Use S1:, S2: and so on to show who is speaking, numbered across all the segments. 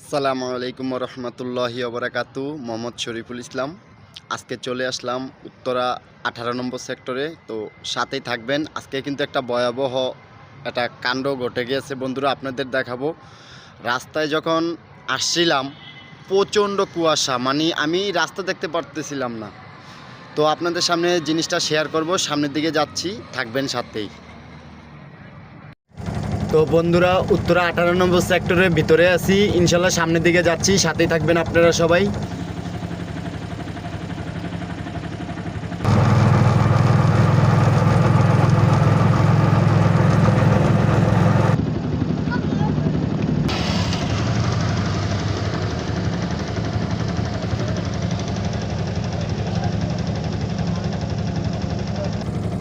S1: আসসালামু আলাইকুম রহমতুল্লাহি ওবরাকাতু, মোহাম্মদ শরীফুল ইসলাম। আজকে চলে আসলাম উত্তরা আঠারো নম্বর সেক্টরে, তো সাথেই থাকবেন। আজকে কিন্তু একটা ভয়াবহ একটা কাণ্ড ঘটে গিয়েছে বন্ধুরা, আপনাদের দেখাবো। রাস্তায় যখন আসছিলাম, প্রচণ্ড কুয়াশা মানে আমি রাস্তা দেখতে পারতেছিলাম না। তো আপনাদের সামনে জিনিসটা শেয়ার করব, সামনের দিকে যাচ্ছি, থাকবেন সাথেই। তো বন্ধুরা, উত্তরা আঠারো নম্বর সেক্টরের ভিতরে আছি। ইনশাল্লাহ সামনের দিকে যাচ্ছি, সাথেই থাকবেন আপনারা সবাই।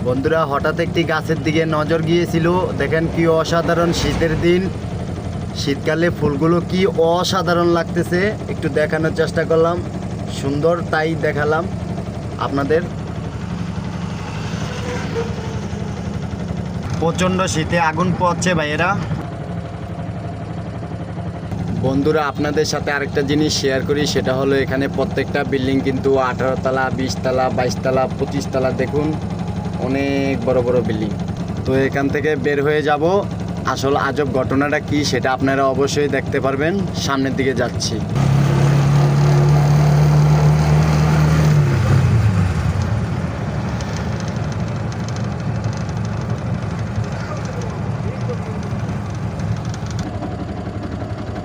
S1: বন্ধুরা, হঠাৎ একটি গাছের দিকে নজর গিয়েছিল। দেখেন কি অসাধারণ শীতের দিন। শীতকালে ফুলগুলো কি অসাধারণ লাগতেছে। একটু দেখানোর চেষ্টা করলাম। সুন্দর তাই দেখালাম আপনাদের। প্রচণ্ড শীতে আগুন পড়ছে ভাইয়েরা। বন্ধুরা, আপনাদের সাথে আরেকটা জিনিস শেয়ার করি, সেটা হলো এখানে প্রত্যেকটা বিল্ডিং কিন্তু আঠারো তলা, বিশ তলা, বাইশ তলা, পঁচিশ তলা দেখুন। অনেক বড় বড় বিল্ডিং তো এখান থেকে বের হয়ে যাব। আসল আজব ঘটনাটা কি সেটা আপনারা অবশ্যই দেখতে পারবেন। সামনের দিকে যাচ্ছি।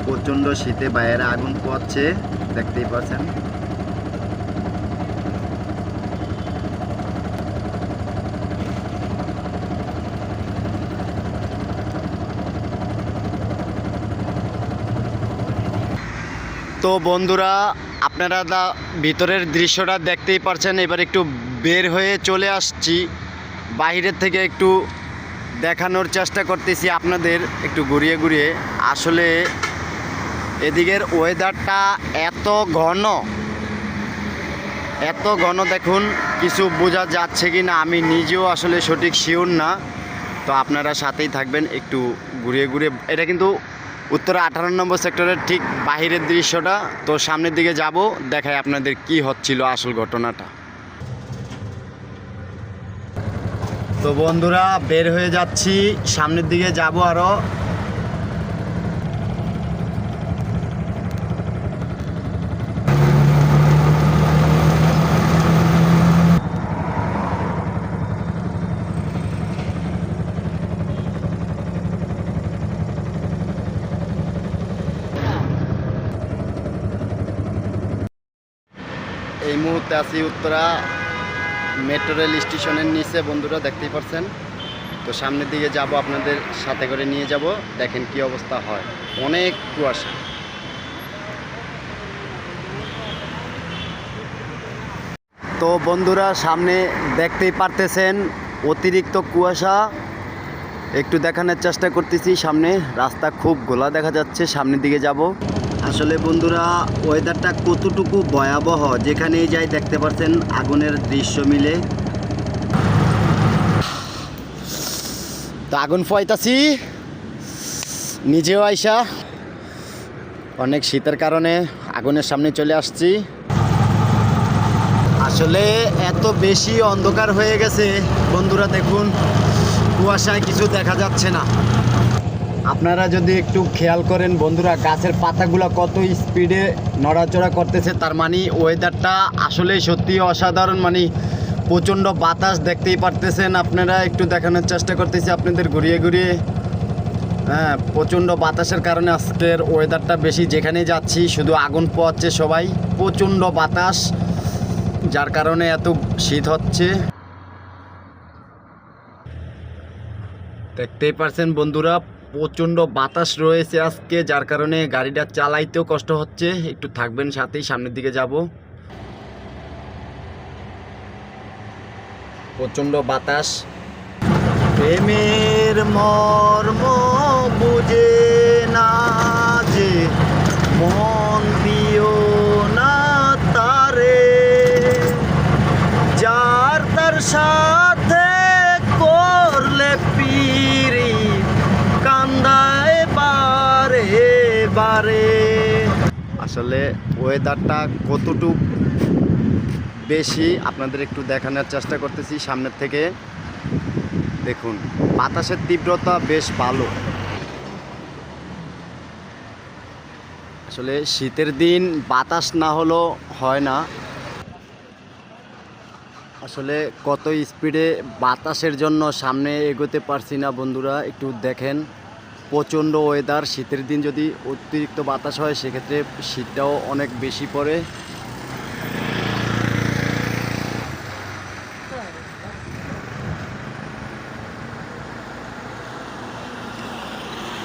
S1: প্রচণ্ড শীতে বাইরে আগুন পোয়াচ্ছে দেখতেই পাচ্ছেন। তো বন্ধুরা, আপনারা দা ভিতরের দৃশ্যটা দেখতেই পারছেন। এবার একটু বের হয়ে চলে আসছি। বাইরের থেকে একটু দেখানোর চেষ্টা করতেছি আপনাদের, একটু ঘুরিয়ে ঘুরিয়ে। আসলে এদিকের ওয়েদারটা এত ঘন এত ঘন দেখুন, কিছু বোঝা যাচ্ছে কি না আমি নিজেও আসলে সঠিক শিওর না। তো আপনারা সাথেই থাকবেন, একটু ঘুরিয়ে ঘুরিয়ে। এটা কিন্তু উত্তরা আঠারো নম্বর সেক্টরের ঠিক বাহিরের দৃশ্যটা। তো সামনের দিকে যাব, দেখাই আপনাদের কি হচ্ছিল আসল ঘটনাটা। তো বন্ধুরা, বের হয়ে যাচ্ছি, সামনের দিকে যাব আরও মুহূর্তে আছি উত্তরা মেট্রো রেল স্টেশনের নিচে। বন্ধুরা, দেখতেই পাচ্ছেন তো সামনের দিকে যাব, আপনাদের সাথে করে নিয়ে যাব। দেখেন কি অবস্থা হয়। অনেক কুয়াশা। তো বন্ধুরা, সামনে দেখতেই পারতেছেন অতিরিক্ত কুয়াশা। একটু দেখানোর চেষ্টা করতেছি, সামনে রাস্তা খুব গোলা দেখা যাচ্ছে, সামনের দিকে যাব। আসলে বন্ধুরা ওয়েদারটা কতটুকু ভয়াবহ যেখানেই যাই দেখতে পাচ্ছেন আগুনের দৃশ্য মিলে। তো আগুন ফয়তাছি নিজেও আইসা। অনেক শীতের কারণে আগুনের সামনে চলে আসছি। আসলে এত বেশি অন্ধকার হয়ে গেছে বন্ধুরা দেখুন কুয়াশায় কিছু দেখা যাচ্ছে না। আপনারা যদি একটু খেয়াল করেন, বন্ধুরা, গাছের পাতাগুলো কত স্পিডে নড়াচড়া করতেছে, তার মানে ওয়েদারটা আসলেই সত্যি অসাধারণ। মানে প্রচণ্ড বাতাস দেখতেই পারতেছেন আপনারা, একটু দেখানোর চেষ্টা করতেছি আপনাদের ঘুরিয়ে ঘুরিয়ে। হ্যাঁ প্রচণ্ড বাতাসের কারণে আজকের ওয়েদারটা বেশি যেখানেই যাচ্ছি, শুধু আগুন পোয়াচ্ছে সবাই। প্রচণ্ড বাতাস, যার কারণে এত শীত হচ্ছে। দেখতেই পারছেন বন্ধুরা প্রচণ্ড বাতাস রয়েছে আজকে, যার কারণে গাড়িটা চালাইতেও কষ্ট হচ্ছে। একটু থাকবেন সাথেই, সামনের দিকে যাব। প্রচণ্ড বাতাস। প্রেমের মর্ম আসলে ওয়েদারটা কতটুক বেশি আপনাদের একটু দেখানোর চেষ্টা করতেছি সামনের থেকে। দেখুন, বাতাসের তীব্রতা বেশ ভালো। আসলে শীতের দিন বাতাস না হলেও হয় না। আসলে কত স্পিডে বাতাসের জন্য সামনে এগোতে পারছি না বন্ধুরা, একটু দেখেন। প্রচণ্ড ওয়েদার শীতের দিন যদি অতিরিক্ত বাতাস হয়, সেক্ষেত্রে শীতটাও অনেক বেশি পড়ে।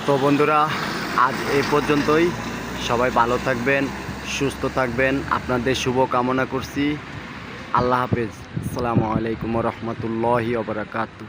S1: তো বন্ধুরা, আজ এই পর্যন্তই। সবাই ভালো থাকবেন, সুস্থ থাকবেন। আপনাদের শুভ কামনা করছি। আল্লাহ হাফেজ। আসসালামু আলাইকুম রহমতুল্লাহি ওবরাকাতু